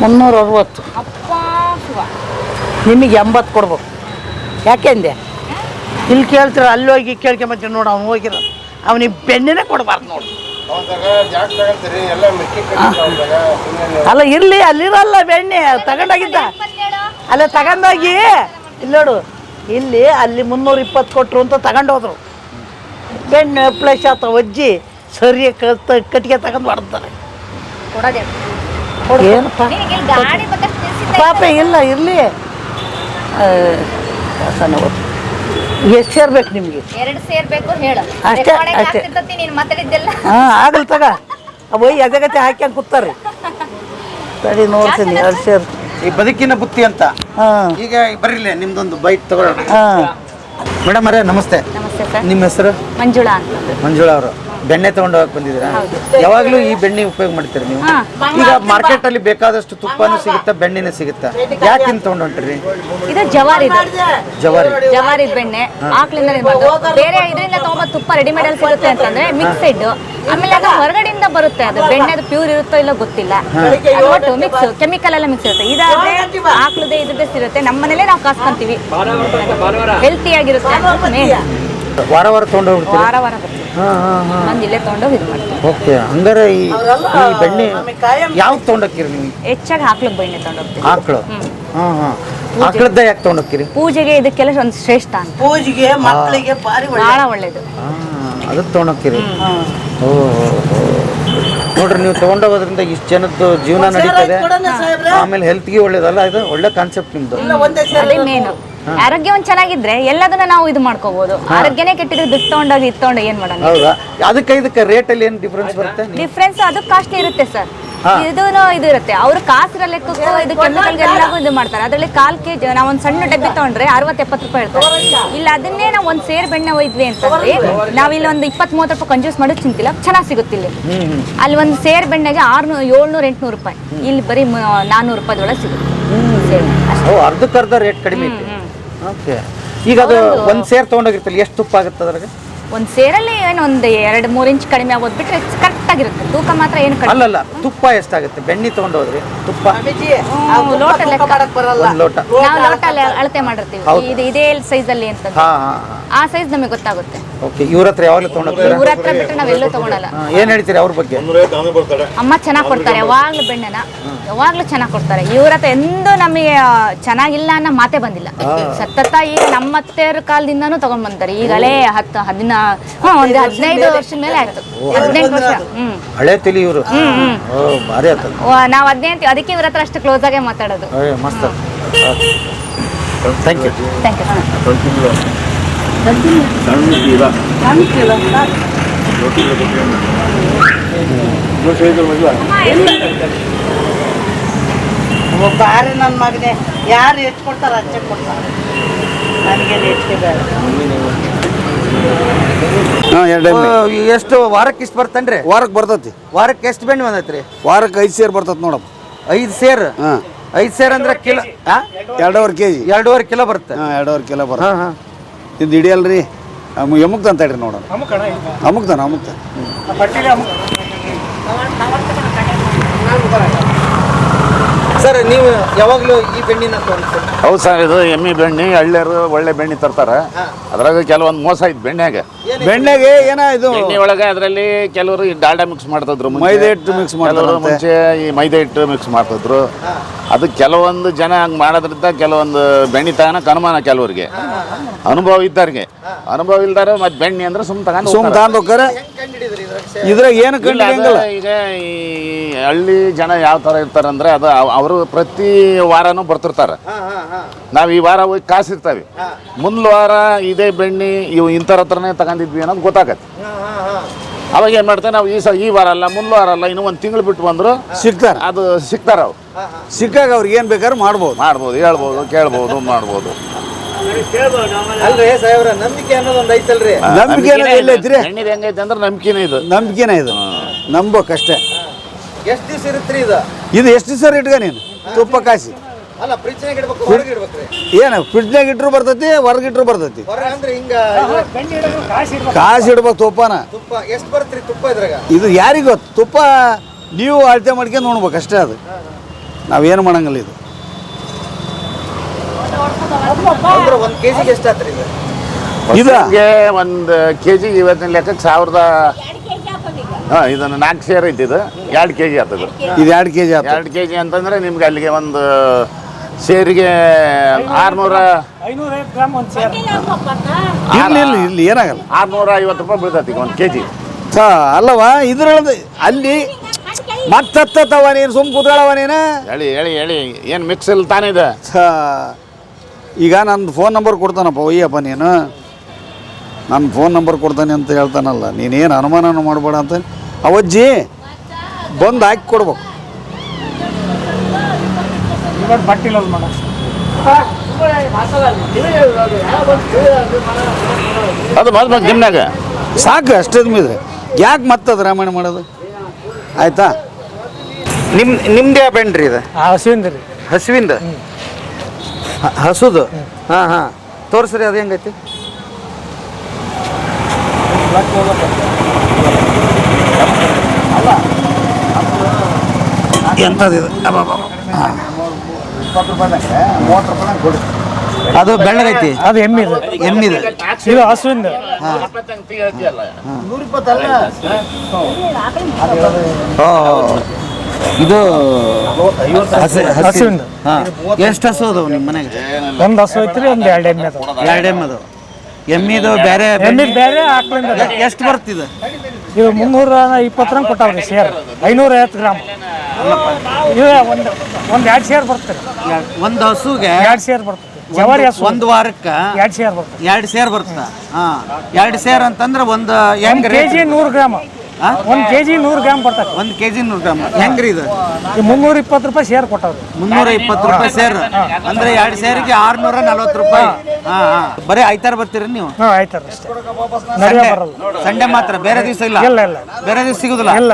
ಮುನ್ನೂರ ಅರವತ್ತು ನಿಮಗೆ ಎಂಬತ್ತು ಕೊಡ್ಬೇಕು. ಯಾಕೆಂದೆ ಇಲ್ಲಿ ಕೇಳ್ತೀರ ಅಲ್ಲಿ ಹೋಗಿ ಕೇಳ್ಕೊಂಬತ್ತೀನಿ ನೋಡು ಅವ್ನು ಹೋಗಿರೋ. ಅವನಿಗೆ ಬೆನ್ನಿನೇ ಕೊಡಬಾರ್ದು ನೋಡು. ಅಲ್ಲ ಇರಲಿ ಅಲ್ಲಿರಲ್ಲ ಬೆಣ್ಣೆ ತಗೊಂಡೋಗಿದ್ದ. ಅಲ್ಲ ತಗೊಂಡೋಗಿ. ಇಲ್ಲಿ ನೋಡು ಇಲ್ಲಿ ಅಲ್ಲಿ ಮುನ್ನೂರ ಇಪ್ಪತ್ತು ಕೊಟ್ರು ಅಂತ ತಗೊಂಡೋದ್ರು. ಬೆಣ್ಣೆ ಪ್ಲಸ್ ಆತ ಒಜ್ಜಿ ಸರಿ ಕತ್ ಕಟ್ಟಿಗೆ ತಗೊಂಡು ಹೊಡ್ತಾರೆ. ಕೊಡೋದೇ ಏನಪ್ಪ? ಪಾಪ ಇಲ್ಲ ಇರಲಿ. ಸಣ್ಣ ನಿಲ್ಸಿದ್ದೆ ಎಷ್ಟು ಸೇರ್ಬೇಕು ನಿಮಗೆ? ಎರಡು ಸೇರ್ಬೇಕು ಹೇಳು. ಅಷ್ಟೇ, ರೆಕಾರ್ಡಿಂಗ್ ಅಷ್ಟೇ. ಆಗ್ತಿರ್ತತಿ ನೀನು ಮಾತಾಡಿದ್ದೆಲ್ಲ? ಹಾಂ ಆಗಲ್ ತಗ. ಅವು ಎದಗತೆ ಹಾಕ್ಯಂಗೆ ಕೂತಾರೆ ತಡಿ ನೋಡ್ತೀನಿ ಎರಡು ಸೇರ್ ಈ ಬದುಕಿನ ಬುತ್ತಿ ಅಂತ. ಹಾಂ. ಈಗ ಬರ್ರಿಲ್ಲ ನಿಮ್ದೊಂದು ಬೈಕ್ ತಗೊಳ್ಳೋಣ. ಹಾಂ. ಮೇಡಮ್ ಅರೇ ನಮಸ್ತೆ. ನಮಸ್ತೆ ಸರ್. ನಿಮ್ಮ ಹೆಸರು? ಮಂಜುಳಾ ಅಂತ. ಮಂಜುಳಾ ಅವರು. ಬೆಣ್ಣೆ ತಗೊಂಡು ಹೋಗಕ್ ಬಂದಿದ್ದೀರಾ? ಯಾವಾಗ್ಲೂ ಈ ಬೆಣ್ಣೆ ಉಪಯೋಗ ಮಾಡ್ತೀರಿ ನೀವು? ಈಗ ಮಾರ್ಕೆಟ್ ಅಲ್ಲಿ ಬೇಕಾದಷ್ಟು ತುಪ್ಪನೂ ಸಿಗುತ್ತಾ ಬೆಣ್ಣೆನೂ ಸಿಗುತ್ತಾ? ಯಾಕೆ ಇಂತ ತಗೊಂಡು ಹೊಂಟ್ರಿ? ಇದು ಜವಾರಿ ಜವಾರಿ. ಜವಾರಿ ಬೆಣ್ಣೆ. ಆಕಳಿಂದ ಬೇರೆ ಇದರಿಂದ ತಗೊಂಡ್ ತುಪ್ಪ ರೆಡಿಮೇಡ್ ಅಲ್ಲಿ ಸಿಗುತ್ತೆ ಅಂತಂದ್ರೆ ಮಿಕ್ಸೆಡ್ ಆಮೇಲೆ ಅದು ಹೊರಗಡೆಯಿಂದ ಬರುತ್ತೆ. ಅದು ಬೆಣ್ಣೆ ಅದು ಪ್ಯೂರ್ ಇರುತ್ತೋ ಇಲ್ಲೋ ಗೊತ್ತಿಲ್ಲ. ಒಟ್ಟು ಮಿಕ್ಸ್ ಕೆಮಿಕಲ್ ಎಲ್ಲ ಮಿಕ್ಸ್ ಇರುತ್ತೆ. ಇದಾದ್ರೆ ಆಕಳದೇ ಇದು ಬೆಸ್ಟ್ ನಮ್ಮ ಮನೇಲೆ ನಾವು ಕಾಸ್ಕೊಂತೀವಿ. ಹೆಲ್ತಿ ಆಗಿರುತ್ತೆ. ವಾರ ವಾರ ತಗೊಂಡು ಹೋಗ್ತೀರಿ ವಾರ ವಾರ ಬಂದು ಇಲ್ಲೇ ತಗೊಂಡೋಗಿ ಇದು ಮಾಡ್ತೀವಿ ಓಕೆ ಹಂಗಾರೆ ಈ ಈ ಬೆಣ್ಣೆ ಯಾವ್ದು ತಗೊಂಡೋಗ್ತೀರಿ ನೀವು? ಹೆಚ್ಚಾಗಿ ಹಾಕ್ಲಿಕ್ಕೆ ಬೆಣ್ಣೆ ತಗೊಂಡೋಗ್ತೀವಿ ಆಕಳು ಹಾಂ ಹಾಂ. ಆಕಳದ್ದ ಯಾಕೆ ತಗೊಂಡೋಗ್ತೀರಿ? ಪೂಜೆಗೆ ಇದಕ್ಕೆಲ್ಲ ಒಂದು ಶ್ರೇಷ್ಠ ಅಂತ. ಪೂಜೆಗೆ ಮಕ್ಕಳಿಗೆ ಭಾರಿ ಬಹಳ ಒಳ್ಳೇದು. ಹಾಂ ಅದಕ್ಕೆ ತಗೊಂಡೋಗ್ತೀರಿ? ಓ ನೋಡ್ರಿ ನೀವು ತಗೊಂಡೋಗೋದ್ರಿಂದ ಇಷ್ಟು ಜನದ್ದು ಜೀವನ ನಡೀತದೆ. ಆಮೇಲೆ ಹೆಲ್ತ್ಗೆ ಒಳ್ಳೇದಲ್ಲ ಇದು ಒಳ್ಳೆ ಕಾನ್ಸೆಪ್ಟ್ ನಿಮ್ದು. ಆರೋಗ್ಯ ಒಂದ್ ಚೆನ್ನಾಗಿದ್ರೆ ಎಲ್ಲದನ್ನ ನಾವು ಇದು ಮಾಡ್ಕೋಬಹುದು ಆರೋಗ್ಯನೇ ಕೆಟ್ಟಿದ್ರೆ ದುಡ್ಡು ತಗೊಂಡೋಗಿ ಇದು ತಗೊಂಡು ಏನ್ ಮಾಡೋಣ? ಹೌದಾ? ಅದಕ್ಕೆ ಇದಕ್ಕೆ ಏನು ಡಿಫ್ರೆನ್ಸ್ ಬರುತ್ತೆ? ಡಿಫ್ರೆನ್ಸ್ ಅದು ಕಾಸ್ಟ್ ಇರುತ್ತೆ ಸರ್ ಇದು ಇದು ಇರುತ್ತೆ. ಅವ್ರು ಕಾಸಿನ ಲೆಕ್ಕಕ್ಕೂ ಇದು ಕೆಮಿಕಲ್ ಎಲ್ಲವೂ ಇದು ಮಾಡ್ತಾರೆ. ಅದರಲ್ಲಿ ಕಾಲ್ ಕೆಜಿ ನಾವು ಒಂದು ಸಣ್ಣ ಡಬ್ಬಿ ತಗೊಂಡ್ರೆ ಅರವತ್ತು ಎಪ್ಪತ್ತು ರೂಪಾಯಿ ಇರ್ತಾರೆ ಇಲ್ಲ ಅದನ್ನೇ ನಾವು ಒಂದ್ ಸೇರ್ ಬೆಣ್ಣೆ ಒಯ್ದ್ವಿ ಅಂತಂದ್ರೆ ನಾವು ಇಲ್ಲಿ ಒಂದು ಇಪ್ಪತ್ತ್ ಮೂವತ್ತು ರೂಪಾಯಿ ಕಂಜ್ಯೂಸ್ ಮಾಡೋದು ಚಿಂತಿಲ್ಲ ಚೆನ್ನಾಗಿ ಸಿಗುತ್ತೆ ಇಲ್ಲಿ. ಅಲ್ಲಿ ಒಂದ್ ಸೇರ್ ಬೆಣ್ಣೆಗೆ ಆರ್ನೂರು ಏಳ್ನೂರು ಎಂಟ್ನೂರು ರೂಪಾಯಿ. ಇಲ್ಲಿ ಬರೀ ಮ- ರೂಪಾಯಿ ಒಳಗೆ ಸಿಗುತ್ತೆ. ಅರ್ಧಕ್ಕರ್ಧ ರೇಟ್ ಕಡಿಮೆ ಓಕೆ. ಈಗ ಅದು ಒಂದು ಸೇರ್ ತೊಗೊಂಡೋಗಿರ್ತಲ್ಲ ಎಷ್ಟು ತುಪ್ಪ ಆಗುತ್ತೆ ಅದ್ರಾಗ? ಒಂದು ಸೇರಲ್ಲಿ ಏನು ಒಂದು ಎರಡು ಮೂರು ಇಂಚ್ ಕಡಿಮೆ ಆಗೋದು ಬಿಟ್ರೆ ಕರೆಕ್ಟ್ ಆಗಿರುತ್ತೆ. ತೂಕ ಮಾತ್ರ ಏನು ಕಡಿಮೆ ಅಲ್ಲಲ್ಲ ತುಪ್ಪ ಎಷ್ಟಾಗುತ್ತೆ? ಬೆಣ್ಣೆ ತೊಗೊಂಡೋದ್ರಿ ತುಪ್ಪ? ಹ್ಮ್, ಲೋಟ ಲೆಕ್ಕ. ಒಂದು ಲೋಟ. ನಾವು ಲೋಟ ಅಲ್ಲ- ಅಳತೆ ಮಾಡಿರ್ತೀವಿ. ಇದು ಇದೇ ಸೈಜಲ್ಲಿ ಅಲ್ಲಿ ಅಂತ ಆ ಸೈಜ್ ನಮಗೆ ಗೊತ್ತಾಗುತ್ತೆ. ಓಕೆ ಇವ್ರ ಹತ್ರ ಯಾವಾಗಲೂ ತೊಗೊಂಡೋಗ್ತೀರಾ ಇವ್ರ ಹತ್ರ ಬಿಟ್ರೆ ನಾವೆಲ್ಲೂ ತಗೊಳಲ್ಲ. ಏನು ಹೇಳ್ತೀರಿ ಅವ್ರ ಬಗ್ಗೆ? ಅಮ್ಮ ಚೆನ್ನಾಗಿ ಕೊಡ್ತಾರೆ ಯಾವಾಗ್ಲೂ ಬೆಣ್ಣೆನ. ಯಾವಾಗ್ಲೂ ಚೆನ್ನಾಗಿ ಕೊಡ್ತಾರೆ. ಇವ್ರ ಹತ್ರ ಎಂದೂ ನಮಗೆ ಚೆನ್ನಾಗಿಲ್ಲ ಅನ್ನೋ ಮಾತೇ ಬಂದಿಲ್ಲ. ಸತತ ಈಗ ನಮ್ಮ ಅತ್ತೆಯರ ಕಾಲದಿಂದನೂ ತಗೊಂಡ್ ಬಂತಾರೆ ಈಗಲೇ ಹತ್ತು ಹದಿನ ಹ್ಞೂ ಒಂದು ಹದಿನೈದು ವರ್ಷದ ಮೇಲೆ ಆಯ್ತು. ಹದಿನೆಂಟು ವರ್ಷ. ಹ್ಮ್. ಹಳೆ ತಿಳಿ ಇವರು. ಓ ಭಾರಿ ಆತದ. ನಾವು ಹದಿನೈದು ಅದಕ್ಕೆ ಇವ್ರ ಹತ್ರ ಅಷ್ಟು ಕ್ಲೋಸ್ ಆಗೇ ಮಾತಾಡೋದು. ಮಸ್ತ್. ಥ್ಯಾಂಕ್ ಯು ಥ್ಯಾಂಕ್ ಯು ಬಾರಿ ನನ್ನ ಮಗನೇ ಯಾರು ಹೆಚ್ಚು ಕೊಡ್ತಾರೆ ಅಚ್ಚೆ ಕೊಡ್ತಾರೆ ಹೆಚ್ಚಿಗೆ ಬೇಡ ಹಾಂ ಎರಡು ಎಷ್ಟು ವಾರಕ್ಕೆ ಇಷ್ಟು ಬರ್ತನ್ರಿ? ವಾರಕ್ಕೆ ಬರ್ತೈತಿ. ವಾರಕ್ಕೆ ಎಷ್ಟು ಬೆಣ್ಣೆ ಬಂದೈತ್ರಿ? ವಾರಕ್ಕೆ ಐದು ಸೇರ್ ಬರ್ತೈತಿ ನೋಡಪ್ಪ. ಐದು ಸೇರ್? ಹಾಂ. ಐದು ಸೇರ್ ಅಂದ್ರೆ ಕಿಲೋ ಎರಡೂವರೆ ಕೆ ಜಿ ಎರಡೂವರೆ ಕಿಲೋ ಬರುತ್ತೆ. ಎರಡೂವರೆ ಕಿಲೋ ಬರ್ತದೆ ಹಾಂ ಹಿಡಿಯಲ್ಲ ರೀ ಯಮುಕ್ ಎಮುಕ್ತ ಅಂತ ಹೇಳ್ರಿ ನೋಡೋಣ. ಅಮುಕ್ತಾನ ಅಮುಕ್ತ. ಸರ್ ನೀವು ಯಾವಾಗಲೂ ಈ ಬೆಣ್ಣಿನ ತೋರಿಸ್ತೀರಿ? ಹೌದು ಸರ್ ಇದು ಎಮ್ಮಿ ಬೆಣ್ಣೆ ಹಳ್ಳಿಯರು ಒಳ್ಳೆ ಬೆಣ್ಣೆ ತರ್ತಾರೆ. ಅದ್ರಾಗ ಕೆಲವೊಂದು ಮೋಸ ಐತೆ ಬೆಣ್ಣೆಗೆ ಬೆಣ್ಣೆಗೆ ಏನ ಇದು? ಬೆಣ್ಣೆ ಒಳಗೆ ಅದರಲ್ಲಿ ಕೆಲವರು ಈ ಡಾಲ್ಡಾ ಮಿಕ್ಸ್ ಮಾಡ್ತಿದ್ರು ಮುಂಚೆ. ಮೈದಾ ಹಿಟ್ಟು ಮಿಕ್ಸ್ ಮಾಡಿದ್ರು ಮಾಡ್ತಾರಂತೆ. ಮುಂಚೆ ಈ ಮೈದಾ ಹಿಟ್ಟು ಮಿಕ್ಸ್ ಮಾಡ್ತಿದ್ರು. ಅದು ಕೆಲವೊಂದು ಜನ ಹಂಗೆ ಮಾಡೋದ್ರಿಂದ ಕೆಲವೊಂದು ಬೆಣ್ಣೆ ತಗೋಣಕ್ಕೆ ಅನುಮಾನ ಕೆಲವರಿಗೆ. ಅನುಭವ ಇದ್ದವ್ರಿಗೆ. ಅನುಭವ ಇಲ್ದಾರ ಮತ್ತೆ ಬೆಣ್ಣೆ ಅಂದ್ರೆ ಸುಮ್ ತಗೊಂಡು ಸುಮ್ ಹೋಗ್ತಾರೆ. ಹೆಂಗೆ ಹೋಗ್ತಾರೆ ಇದ್ರಾಗ ಏನು ಇಲ್ಲ, ಅದು ಹೆಂಗಲ್ಲ ಈಗ ಈ ಹಳ್ಳಿ ಜನ ಯಾವ ಥರ ಇರ್ತಾರಂದ್ರೆ ಅದು ಅವರು ಪ್ರತಿ ವಾರನೂ ಬರ್ತಿರ್ತಾರೆ. ನಾವು ಈ ವಾರ ಹೋಗಿ ಕಾಸಿರ್ತಾವೆ. ಮುಂದ್ ವಾರ ಇದೇ ಬೆಣ್ಣೆ ಇವು ಇಂಥವ್ರ ಹತ್ರನೇ ತಗೊಂಡಿದ್ವಿ ಅನ್ನೋದು ಗೊತ್ತಾಗತ್ತೆ. ಅವಾಗ ಏನು ಮಾಡ್ತಾರೆ ನಾವು ಈ ಸ ಈ ವಾರ ಅಲ್ಲ ಮುಂದ್ ವಾರ ಅಲ್ಲ ಇನ್ನೂ ಒಂದು ತಿಂಗಳು ಬಿಟ್ಟು ಬಂದ್ರು ಸಿಗ್ತಾರೆ. ಅದು ಸಿಗ್ತಾರೆ ಅವ್ರು. ಸಿಕ್ಕಾಗ ಅವ್ರಿಗೆ ಏನು ಬೇಕಾದ್ರೂ ಮಾಡ್ಬೋದು. ಮಾಡ್ಬೋದು ಹೇಳ್ಬೋದು ಕೇಳ್ಬೋದು ಮಾಡ್ಬೋದು. ಅಲ್ರಿ ಸಾಹೇಬ್ರ ನಂಬಿಕೆ ಅನ್ನೋದು ಒಂದು ಐತಲ್ರಿ. ನಂಬಿಕೆ ಅನ್ನೋದು ಎಲ್ಲ ಐತ್ರಿ ಹೆಂಗೈತೆ ಅಂದ್ರೆ ನಂಬಿಕೆನೇ ಇದು. ನಂಬಿಕೆನೇ ಇದು. ನಂಬೋಕಷ್ಟೇ ಎಷ್ಟು ದಿವಸ ಇರುತ್ತೆ ಇದು? ಇದು ಎಷ್ಟು ದಿವಸ ಇಟ್ಕ ನೀನು? ತುಪ್ಪ ಕಾಸಿ. ಅಲ್ಲ ಫ್ರಿಜ್ನಾಗ ಇಡ್ಬೇಕು ಹೊರಗೆ ಇಡ್ಬೇಕ್ರಿ. ಏನು ಫ್ರಿಡ್ಜ್ನಾಗ ಇಟ್ರು ಬರ್ತೈತಿ ಹೊರಗೆ ಇಟ್ರು ಬರ್ತೈತಿ? ಹೊರಗೆ ಅಂದ್ರೆ ಹಿಂಗ ಕಾಸು ಇಡ್ಬೇಕು. ತುಪ್ಪನ. ತುಪ್ಪ ಎಷ್ಟು ಬರುತ್ತ್ರಿ ತುಪ್ಪ ಇದ್ರಾಗ? ಇದು ಯಾರಿಗೆ ಗೊತ್ತು? ತುಪ್ಪ ನೀವು ಅಳತೆ ಮಾಡ್ಕೊಂಡು ನೋಡ್ಬೇಕು ಅಷ್ಟೇ ಅದು. ನಾವೇನು ಮಾಡಂಗಿಲ್ಲ ಇದು. ಅಂದ್ರೆ ಒಂದು ಕೆಜಿಗೆ ಎಷ್ಟು ಆತ್ರಿ ಇದು? ಇದು? ಹೊಸಂಗೆ ಒಂದು ಕೆ ಜಿ ಇವತ್ತಿನ ಲೆಕ್ಕಕ್ಕೆ ಸಾವಿರದ ಹಾಂ ಇದನ್ನು ನಾಲ್ಕು ಸೇರ್ ಐತಿ ಇದು ಎರಡು ಕೆ ಜಿ ಆಗ್ತದೆ. ಇದು ಎರಡು ಕೆ ಜಿ ಆಯ್ತು ಎರಡು ಕೆ ಜಿ ಅಂತಂದ್ರೆ ನಿಮ್ಗೆ ಅಲ್ಲಿಗೆ ಒಂದು ಸೇರಿಗೆ ಆರ್ನೂರ ಇಲ್ಲಿ ಇಲ್ಲಿ ಇಲ್ಲಿ ಏನಾಗಲ್ಲ. ಆರ್ನೂರ ಐವತ್ತು ರೂಪಾಯಿ ಬೀಳ್ತೈತಿ ಈಗ ಒಂದು ಕೆ ಜಿ ಸ ಅಲ್ಲವ ಇದ್ರೊಳಗೆ ಅಲ್ಲಿ ಮತ್ತತ್ತವ ನೀನು ಸುಮ್ ಕೂತ್ಕೊಳ್ಳವ ನೀನು? ಹೇಳಿ ಹೇಳಿ ಹೇಳಿ. ಏನು ಮಿಕ್ಸ್ ಇಲ್ಲ ತಾನೇ ಇದೆ? ಸ ಈಗ ನನ್ನ ಫೋನ್ ನಂಬರ್ ಕೊಡ್ತಾನಪ್ಪ ಒಯ್ಯಪ್ಪ ನೀನು. ನನ್ನ ಫೋನ್ ನಂಬರ್ ಕೊಡ್ತಾನೆ ಅಂತ ಹೇಳ್ತಾನಲ್ಲ ನೀನೇನು ಅನುಮಾನನೂ ಮಾಡಬೇಡ ಅಂತ. ಅವಜ್ಜಿ ಬಂದು ಹಾಕಿ ಕೊಡ್ಬೇಕು. ಅದು ಬಂದು ಬಂದು ನಿಮ್ಮನಾಗ ಸಾಕು ಅಷ್ಟೇ ತುಂಬಿದ್ರೆ ಯಾಕೆ ಮತ್ತದು ರಾಮಾಯಣ ಮಾಡೋದು? ಆಯ್ತಾ? ನಿಮ್ಮ ನಿಮ್ದೇ ಬೆಂಡ್ರಿ ಇದು? ಹಸುವಿಂದ ರೀ. ಹಸುವಿಂದ? ಹಸುದು? ಹಾಂ ಹಾಂ. ತೋರಿಸ್ರಿ ಅದು ಹೆಂಗೈತಿ? ಎಂಥದ್ದು ಅದು ಬೆಳ್ಳಗೈತಿ? ಅದು ಎಮ್ಮಿದು ಎಮ್ಮಿದು. ಇದು ಹಸುವಿಂದ. ಓ ಇದು ಹಸಿ ಹಸುವಿಂದ ಹಾಂ. ಎಷ್ಟು ಹಸು ಅದಾವು ನಿಮ್ಮ ಮನೆಗೆ? ಒಂದು ಹಸು ಐತ್ರಿ ಒಂದು ಎರಡು ಎಮ್ಮೆ ಅದಾವ. ಎರಡು ಎಮ್ಮೆ ಅದಾವು. ಎಮ್ಮಿದು ಬೇರೆ ಎಮ್ಮಿದ್ ಬೇರೆ ಆಕಳಿಂದ ಎಷ್ಟು ಬರ್ತಿದೆ ಇದು? ಮುನ್ನೂರ ಇಪ್ಪತ್ತರಂಗ್ ಕೊಟ್ಟಾವ್ರಿ ಸೇರ್ ಐನೂರ ಐವತ್ತು ಗ್ರಾಮ್ ಇದು ಒಂದು ಒಂದು ಎರಡು ಸೇರ್ ಬರ್ತದೆ. ಒಂದು ಹಸುಗೆ ಎರಡು ಶೇರ್ ಬರ್ತದೆ. ಜವಾರಿ ಹಸು. ಒಂದು ವಾರಕ್ಕೆ ಎರಡು ಸೇರ್ ಬರ್ತದೆ. ಎರಡು ಸೇರ್ ಬರ್ತದೆ. ಹಾಂ. ಎರಡು ಸೇರ್ ಅಂತಂದ್ರೆ ಒಂದು ಹೆಂಗೆ ಕೆ ಜಿ ನೂರು ಗ್ರಾಮ್? ಒಂದು ಕೆ ಜಿ ನೂರು ಗ್ರಾಮ್ ಬರ್ತದೆ ಒಂದು ಕೆ ಜಿ ನೂರು ಗ್ರಾಮ್. ಹೆಂಗ್ರಿ ಇದು? ಮುನ್ನೂರ ಇಪ್ಪತ್ತು ರೂಪಾಯಿ ಸೇರ್ ಕೊಟ್ಟವ್ರು. ಮುನ್ನೂರ ಇಪ್ಪತ್ತು ರೂಪಾಯಿ ಸೇರ್ ಅಂದ್ರೆ ಎರಡು ಸೇರಿಗೆ ಆರ್ನೂರ ನಲ್ವತ್ತು ರೂಪಾಯಿ. ಹಾಂ ಹಾಂ. ಬರೀ ಐತಾರ ಬರ್ತೀರಿ ನೀವು? ಹಾಂ ಆಯ್ತಾರ ಅಷ್ಟೇ. ನಡೆಯೋ ಸಂಡೆ ಬರಲ್ಲ. ಸಂಡೆ ಮಾತ್ರ ಬೇರೆ ದಿವಸ ಇಲ್ಲ? ಇಲ್ಲ ಇಲ್ಲ. ಬೇರೆ ದಿವಸ ಸಿಗುದಿಲ್ಲ? ಇಲ್ಲ.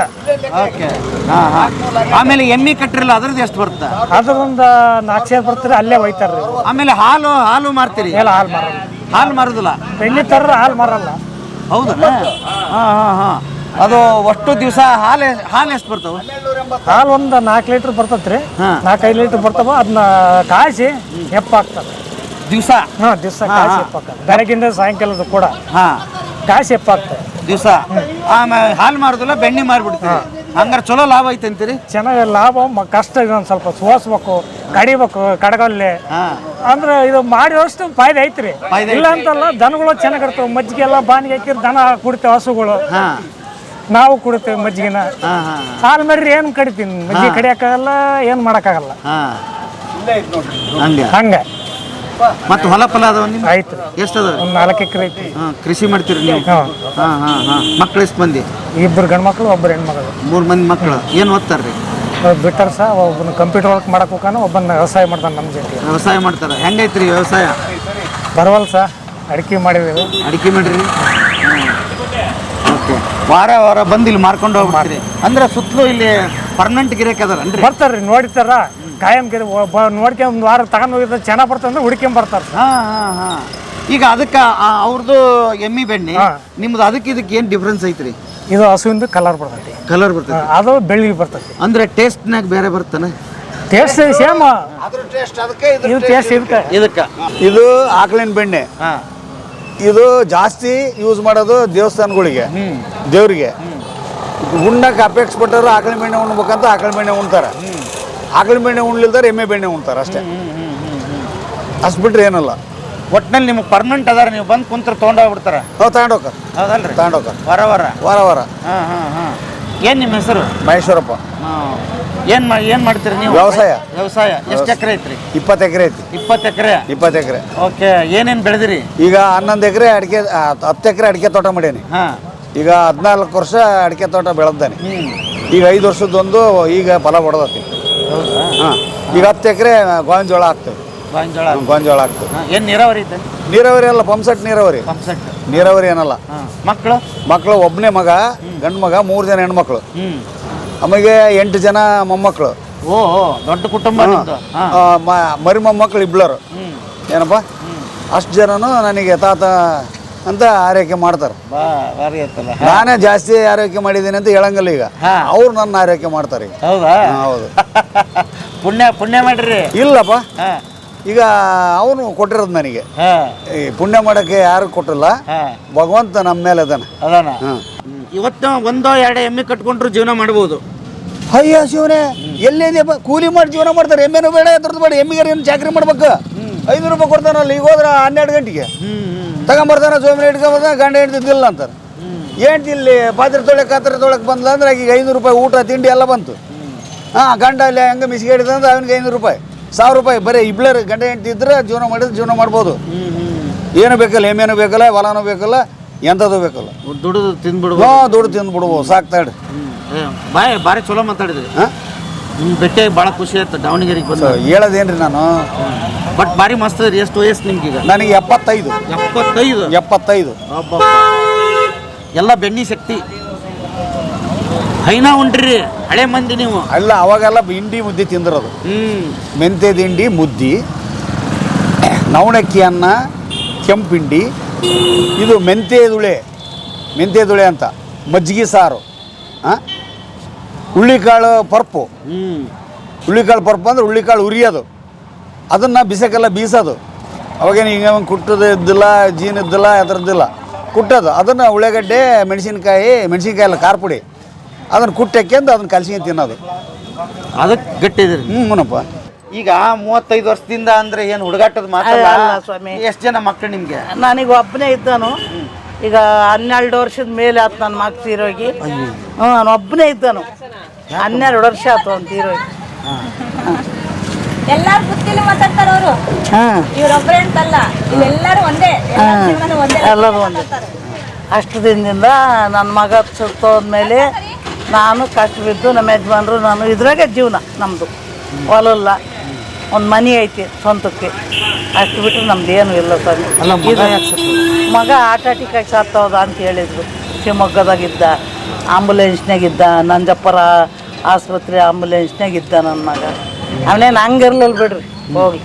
ಓಕೆ ಹಾಂ ಹಾಂ. ಆಮೇಲೆ ಎಮ್ಮಿ ಕಟ್ಟಿರಲ್ಲ ಅದ್ರದ್ದು ಎಷ್ಟು ಬರುತ್ತೆ? ಅದ್ರೊಂದು ನಾಲ್ಕು ಸೇರ್ ಬರ್ತಾರೆ ಅಲ್ಲೇ ಒಯ್ತಾರ್ರಿ. ಆಮೇಲೆ ಹಾಲು ಹಾಲು ಮಾರ್ತೀರಿ? ಎಲ್ಲ ಹಾಲು ಮಾರಲ್ಲ. ಹಾಲು ಮಾರುದಿಲ್ಲ? ಬೆಣ್ಣೆ ತರ ಹಾಲು ಮಾರಲ್ಲ. ಹೌದಾ ಹಾ ಹಾ ಹಾಂ. ಅದು ಅಷ್ಟು ದಿವಸ ಹಾಲು ಹಾಲು ಎಷ್ಟು ಬರ್ತಾವೆ? ಹಾಲು ಒಂದು ನಾಲ್ಕು ಲೀಟ್ರ್ ಬರ್ತತ್ ರೀ. ನಾಲ್ಕೈದು ಲೀಟ್ರ್ ಬರ್ತಾವ ಅದನ್ನ ಕಾಯಿಸಿ ಹೆಪ್ಪ ಹಾಕ್ತಾರೆ. ದಿವಸ? ಹಾಂ ದಿವಸ ಕಾಯಿಸಿ ಹಾಕ್ತಾರೆ. ಬೆಳಗಿಂದ ಸಾಯಂಕಾಲದ ಕೂಡ. ಹಾಂ. ಕಾಯಿಸಿ ಹೆಪ್ಪ ಹಾಕ್ತಾರೆ. ದಿವಸ? ಆಮೇಲೆ ಹಾಲು ಮಾರೋದಿಲ್ಲ ಬೆಣ್ಣೆ ಮಾರ್ಬಿಡ್ತೀವಿ ಹಂಗಾರೆ ಚಲೋ ಲಾಭ ಐತೆ ಅಂತೀರಿ ಚೆನ್ನಾಗಿ ಲಾಭ ಮ- ಕಷ್ಟ ಇದೊಂದು ಸ್ವಲ್ಪ. ಸೋಸ್ಬೇಕು ಕಡಿಬೇಕು ಕಡಗಲ್ಲಿ. ಹಾಂ. ಅಂದ್ರೆ ಇದು ಮಾಡಿರೋಷ್ಟು ಫಾಯ್ದೆ ಐತ್ರಿ. ಫಾಯ್ದೆ ಇಲ್ಲ ಅಂತಲ್ಲ ದನಗಳು ಚೆನ್ನಾಗಿರ್ತವೆ ಮಜ್ಜಿಗೆ ಎಲ್ಲ ಬಾನಿಗೆ ಹಾಕಿರ್ ದನ ಕುಡಿತೇವೆ ಹಸುಗಳು. ಹಾಂ. ನಾವು ಕುಡಿತೇವೆ ಮಜ್ಜಿಗೆನ. ಹಾಂ ಹಾಂ ಹಾಲು ಮರಿ ಏನು ಕಡಿತೀನಿ? ಮಜ್ಜಿಗೆ ಕಡಿಯೋಕ್ಕಾಗಲ್ಲ ಏನು ಮಾಡೋಕ್ಕಾಗಲ್ಲ. ಹಾಂ. ಹಂಗೆ. ಹಂಗೆ. ಮತ್ತು ಹೊಲ ಫಲ ಅದಾವ ನಿಮ್ಮ ಆಯ್ತು. ಎಷ್ಟು ಅದಾವ ಒಂದು ನಾಲ್ಕು ಎಕರೆ ಐತಿ. ಹಾಂ ಕೃಷಿ ಮಾಡ್ತೀರಿ ನೀವು? ಹಾಂ. ಹಾಂ ಹಾಂ ಹಾಂ. ಮಕ್ಳು ಎಷ್ಟು ಮಂದಿ? ಇಬ್ಬರು ಗಂಡ್ಮಕ್ಳು ಒಬ್ಬರು ಹೆಣ್ಮಕ್ಳು ಮೂರು ಮಂದಿ ಮಕ್ಕಳು ಏನು ಓದ್ತಾರ್ರಿ ಬಿಟ್ಟಾರ ಸಹ ಒಬ್ಬನ ಕಂಪ್ಯೂಟರ್ ವರ್ಕ್ ಮಾಡಕ್ ಹೋಗಾನ ಒಬ್ಬನ ವ್ಯವಸಾಯ ಮಾಡ್ತಾನೆ ನಮ್ಮ ಜೊತೆ. ವ್ಯವಸಾಯ ಮಾಡ್ತಾರೆ. ಹೆಂಗೈತ್ರಿ ವ್ಯವಸಾಯ? ಬರವಲ್ ಸಹ ಅಡಿಕೆ ಮಾಡಿದ್ದೀವಿ ಅಡಿಕೆ ಮಾಡ್ರಿ? ಓಕೆ. ವಾರ ವಾರ ಬಂದು ಇಲ್ಲಿ ಮಾರ್ಕೊಂಡು ಹೋಗ್ಬಿಡ್ತೀರಿ. ಅಂದ್ರೆ ಸುತ್ತಲೂ ಇಲ್ಲಿ ಪರ್ಮನೆಂಟ್ ಗಿರಾಕ್ ಬರ್ತಾರೆ ಬರ್ತಾರ್ರಿ ನೋಡಿತಾರ ಕಾಯಂ ಗಿರಿ ನೋಡ್ಕೊಂಡ್ ಒಂದು ವಾರ ತಗೊಂಡು ಹೋಗಿದ್ರೆ ಚೆನ್ನಾಗಿ ಬರ್ತಂದ್ರೆ ಹುಡ್ಕೊಂಡ್ ಬರ್ತಾರೆ ಹಾಂ ಹಾಂ ಹಾಂ. ಈಗ ಅದಕ್ಕೆ ಅವ್ರದ್ದು ಎಮ್ಮಿ ಬೆಣ್ಣೆ. ನಿಮ್ದು ಅದಕ್ಕೆ ಇದಕ್ಕೆ ಏನು ಡಿಫ್ರೆನ್ಸ್ ಐತ್ರಿ? ಇದು ಹಸುವಿಂದ ಕಲರ್ ಬರ್ತೈತಿ. ಕಲರ್ ಬರ್ತದೆ ಅದು ಬೆಳ್ಳಿಗೆ ಬರ್ತೈತಿ. ಅಂದ್ರೆ ಟೇಸ್ಟ್ನಾಗ ಬೇರೆ ಬರ್ತಾನೆ? ಟೇಸ್ಟ್ ಸೇಮ್ ಅದ್ರ ಟೇಸ್ಟ್ ಅದಕ್ಕೆ ಇದು ಟೇಸ್ಟ್ ಇದಕ್ಕೆ. ಇದಕ್ಕೆ. ಇದು ಆಕಳಿನ ಬೆಣ್ಣೆ. ಹಾ. ಇದು ಜಾಸ್ತಿ ಯೂಸ್ ಮಾಡೋದು ದೇವಸ್ಥಾನಗಳಿಗೆ ದೇವರಿಗೆ. ಉಣ್ಣಕ್ಕೆ ಅಪೇಕ್ಷೆ ಪಟ್ಟರು ಆಕಳ ಬೆಣ್ಣೆ ಉಣ್ಬೇಕಂತ ಆಕಳ ಬೆಣ್ಣೆ ಉಣ್ತಾರೆ. ಆಕಳ ಬೆಣ್ಣೆ ಉಣ್ಲಿಲ್ದಾರೆ ಎಮ್ಮೆ ಬೆಣ್ಣೆ ಉಣ್ತಾರೆ ಅಷ್ಟೇ. ಅಷ್ಟು ಬಿಟ್ರೆ ಏನಲ್ಲ. ಒಟ್ಟಿನಲ್ಲಿ ನಿಮ್ಗೆ ಪರ್ಮನೆಂಟ್ ಅದಾರ ನೀವು ಬಂದು ಕುಂತ್ರ ತೊಗೊಂಡೋಗ್ಬಿಡ್ತಾರೆ ನಾವು ತಗೊಂಡೋಗ್ತಾರೆ ಹೌದಲ್ರಿ? ತಗೊಂಡೋಗ ವಾರ ವಾರ? ವಾರ ವಾರ. ಹಾಂ ಹಾಂ ಹಾಂ. ಏನು ನಿಮ್ಮ ಹೆಸರು? ಮಹೇಶ್ವರಪ್ಪ. ಏನು ಮಾ ಏನು ಮಾಡ್ತೀರಿ ನೀವು? ವ್ಯವಸಾಯ. ವ್ಯವಸಾಯ. ಎಷ್ಟು ಎಕರೆ ಐತ್ರಿ? ಇಪ್ಪತ್ತು ಎಕರೆ ಐತಿ. ಇಪ್ಪತ್ತು ಎಕರೆ? ಇಪ್ಪತ್ತು ಎಕರೆ. ಓಕೆ ಏನೇನು ಬೆಳೆದಿರಿ? ಈಗ ಹನ್ನೊಂದು ಎಕರೆ ಅಡಿಕೆ ಹತ್ತು ಎಕರೆ ಅಡಿಕೆ ತೋಟ ಮಾಡೇನಿ. ಹಾಂ. ಈಗ ಹದಿನಾಲ್ಕು ವರ್ಷ ಅಡಿಕೆ ತೋಟ ಬೆಳೆದಾನೆ ಹ್ಞೂ ಈಗ ಐದು ವರ್ಷದೊಂದು ಈಗ ಫಲ ಹೊಡೆದತಿ. ಹಾಂ. ಈಗ ಹತ್ತು ಎಕರೆ ಗೋವಿನ ಜೋಳ ಹಾಕ್ತೇವೆ. ಗಾಂಜೋಳ ಹಾಂ ಏನು ನೀರಾವರಿ ಇದೆ ನೀರಾವರಿ ಅಲ್ಲ ಪಂಪ್ಸೆಟ್ ನೀರಾವರಿ. ಪಂಪ್ಸೆಟ್ ನೀರಾವರಿ ಏನಲ್ಲ. ಮಕ್ಕಳು ಮಕ್ಕಳು ಒಬ್ಬನೇ ಮಗ ಗಂಡು ಮಗ ಮೂರು ಜನ ಹೆಣ್ಮಕ್ಳು. ಆಮೇಲೆ ಎಂಟು ಜನ ಮೊಮ್ಮಕ್ಕಳು ಓ ದೊಡ್ಡ ಕುಟುಂಬ ಮರಿ ಮೊಮ್ಮಕ್ಳು ಇಬ್ಳರು. ಏನಪ್ಪ? ಅಷ್ಟು ಜನನು ನನಗೆ ತಾತ ಅಂತ ಆರೈಕೆ ಮಾಡ್ತಾರೆ. ನಾನೇ ಜಾಸ್ತಿ ಆರೈಕೆ ಮಾಡಿದ್ದೀನಿ ಅಂತ ಹೇಳಂಗಿಲ್ಲ ಈಗ. ಅವ್ರು ನನ್ನ ಆರೈಕೆ ಮಾಡ್ತಾರೆ ಈಗ. ಹೌದಾ? ಹೌದು. ಪುಣ್ಯ ಪುಣ್ಯ ಮಾಡ್ರಿ. ಇಲ್ಲಪ್ಪ. ಈಗ ಅವನು ಕೊಟ್ಟಿರೋದು ನನಗೆ. ಈ ಪುಣ್ಯ ಮಾಡಕ್ಕೆ ಯಾರು ಕೊಟ್ಟಿಲ್ಲ. ಭಗವಂತ ನಮ್ಮ ಮೇಲೆ ಅದಾನ? ಅದಾನ ಇವತ್ತು ಒಂದೋ ಎರಡು ಎಮ್ಮೆ ಕಟ್ಕೊಂಡ್ರು ಜೀವನ ಮಾಡ್ಬೋದು. ಅಯ್ಯ ಶಿವನೇ ಎಲ್ಲಿ ಕೂಲಿ ಮಾಡಿ ಜೀವನ ಮಾಡ್ತಾರೆ. ಎಮ್ಮೆನೂ ಬೇಡ ಎದ್ರದ್ದು ಬೇಡ. ಎಮ್ಮಿಗೆ ಏನು ಚಾಕ್ರಿ ಮಾಡ್ಬೇಕು? ಐದು ರೂಪಾಯಿ ಕೊಡ್ತಾನಲ್ಲ ಈಗ ಹೋದ್ರೆ ಹನ್ನೆರಡು ಗಂಟೆಗೆ. ತಗೊಂಬರ್ತಾನ ಸೋಮನೆ ಇಟ್ಕೊಂಬರ್ತಾನೆ ಗಂಡ ಹೆಂಡ್ತಿದ್ದಿಲ್ಲ ಅಂತಾರೆ. ಹೆಂಡ್ತಿ ಇಲ್ಲಿ ಪಾತ್ರೆ ತೊಳೆಕ್ ಪಾತ್ರೆ ತೊಳೆಕ್ ಬಂದ್ಲ ಅಂದ್ರೆ ಈಗ ಐನೂರು ರೂಪಾಯಿ ಊಟ ತಿಂಡಿ ಎಲ್ಲ ಬಂತು. ಹಾಂ ಗಂಡ ಅಲ್ಲಿ ಹಂಗೆ ಮಿಸಿಗೆ ಹಿಡಿದಂದ್ರೆ ಅವನಿಗೆ ಐನೂರು ರೂಪಾಯಿ. ಸಾವಿರ ರೂಪಾಯಿ ಬರೀ ಇಬ್ಳರು ಗಂಡ ಹೆಂಡತಿ ಇದ್ರೆ ಜೀವನ ಮಾಡಿದ್ರೆ ಜೀವನ ಮಾಡ್ಬೋದು. ಏನು ಬೇಕಲ್ಲ ಎಮ್ಮೆನೂ ಬೇಕಲ್ಲ ಹೊಲನೂ ಬೇಕಲ್ಲ ಎಂಥದ್ದು ಬೇಕಲ್ಲ. ದುಡಿದು ತಿಂದ್ಬಿಡ್ಬೋದು. ಹಾಂ ದುಡ್ಡು ತಿಂದು ಸಾಕ್ತಾಡಿ ಬಾಯ್ ಭಾರಿ ಚಲೋ ಮಾತಾಡಿದ್ರಿ. ಹಾಂ? ನಿಮ್ಮ ಭೇಟಿಯಾಗಿ ಭಾಳ ಖುಷಿ ಆಯ್ತು ದಾವಣಗೆರೆಗೆ ಬಂದು. ಹೇಳೋದೇನ್ರಿ ನಾನು? ಬಟ್ ಭಾರಿ ಮಸ್ತ್ ರೀ ಎಷ್ಟು ವಯಸ್ಸು ಈಗ ನನಗೆ ಎಪ್ಪತ್ತೈದು. ಎಪ್ಪತ್ತೈದು? ಎಪ್ಪತ್ತೈದು. ಎಲ್ಲ ಬೆಣ್ಣಿ ಶಕ್ತಿ. ಹೈನಾ ಉಂಟ್ರಿ ಹಳೆ ಮಂದಿ ನೀವು. ಅಲ್ಲ ಅವಾಗೆಲ್ಲ ಹಿಂಡಿ ಮುದ್ದೆ ತಿಂದಿರೋದು. ಹ್ಮ್. ಮೆಂತ್ಯ ದಿಂಡಿ ಮುದ್ದಿ ನವಣಕ್ಕಿ ಅನ್ನ ಕೆಂಪಿಂಡಿ ಇದು ಮೆಂತ್ಯದುಳೆ ಮೆಂತ್ಯದುಳೆ ಮೆಂತ್ಯ ದುಳೆ ಅಂತ ಮಜ್ಜಿಗೆ ಸಾರು ಹಾಂ ಹುಳ್ಳಿಕಾಳು ಪರ್ಪು. ಹುಳ್ಳಿಕಾಳು ಪರ್ಪು ಅಂದ್ರೆ ಹುಳ್ಳಿಕಾಳು ಉರಿಯೋದು ಅದನ್ನು ಬಿಸಕ್ಕೆಲ್ಲ ಬೀಸೋದು. ಅವಾಗೇನು ಹಿಂಗೆ ಕುಟ್ಟದು ಇದ್ದಿಲ್ಲ ಜೀನ್ ಇದ್ದಿಲ್ಲ ಅದರದ್ದಿಲ್ಲ ಕುಟ್ಟೋದು. ಅದನ್ನು ಉಳ್ಳಾಗಡ್ಡೆ ಮೆಣಸಿನ್ಕಾಯಿ ಮೆಣಸಿನ್ಕಾಯಿ ಅಲ್ಲ ಖಾರ ಪುಡಿ. ಅದನ್ನು ಕುಟ್ಟಕ್ಕೆಂದು ಅದನ್ನು ಕಲಸಿ ತಿನ್ನೋದು. ಅದಕ್ಕೆ ಗಟ್ಟಿದ್ರಿ ಹ್ಞೂ ಮುನಪ್ಪ ಈಗ ಮೂವತ್ತೈದು ವರ್ಷದಿಂದ ಅಂದ್ರೆ ಏನು ಹುಡುಗಾಟದ ಮಾತಲ್ಲ? ಅಲ್ಲ ಸ್ವಾಮಿ. ಎಷ್ಟು ಜನ ಮಕ್ಕಳು ನಿಮಗೆ? ನನಗೆ ಒಬ್ಬನೇ ಇದ್ದಾನು. ಈಗ ಹನ್ನೆರಡು ವರ್ಷದ ಮೇಲೆ ಆತು ನನ್ನ ಮಗ ತೀರೋಗಿ. ಹ್ಞೂ ನಾನು ಒಬ್ಬನೇ ಇದ್ದಾನು. ಹನ್ನೆರಡು ವರ್ಷ ಆತು ಅವ್ನು ತೀರೋಗಿ. ಎಲ್ಲಾರು ಬುತ್ತಿಲಿ ಮಾತಾಡ್ತಾರ ಅವರು. ಹಾಂ. ಇವ್ರೊಬ್ರೆ ಅಂತಲ್ಲ. ಇವೆಲ್ಲರೂ ಒಂದೇ. ಎಲ್ಲಾರ್ ಜೀವನನೂ ಒಂದೇ. ಎಲ್ಲರೂ ಒಂದೇ. ಅಷ್ಟು ದಿನದಿಂದ ನನ್ನ ಮಗ ಸುತ್ತೋದ್ಮೇಲೆ ನಾನು ಕಷ್ಟ ಬಿದ್ದು ನಮ್ಮ ಯಜಮಾನರು ನಾನು ಇದ್ರಾಗೆ ಜೀವನ ನಮ್ಮದು ಹೊಲಲ್ಲ ಒಂದು ಮನೆ ಐತಿ ಸ್ವಂತಕ್ಕೆ. ಅಷ್ಟು ಬಿಟ್ಟರೆ ನಮ್ದು ಏನು ಇಲ್ಲ ಸರ್. ಮಗ ಆಟ ಆಟಿಕಾಗಿ ಸತ್ತೋದ ಅಂತ ಹೇಳಿದ್ರು. ಶಿವಮೊಗ್ಗದಾಗಿದ್ದ ಆಂಬುಲೆನ್ಸ್ನಾಗಿದ್ದ ನಂಜಪ್ಪರ ಆಸ್ಪತ್ರೆ ಆಂಬುಲೆನ್ಸ್ನಾಗಿದ್ದ ನನ್ನ ಮಗ. ಅವನೇನು ಹಂಗಿರ್ಲಿಲ್ಲ ಬಿಡ್ರಿ ಹೋಗಿ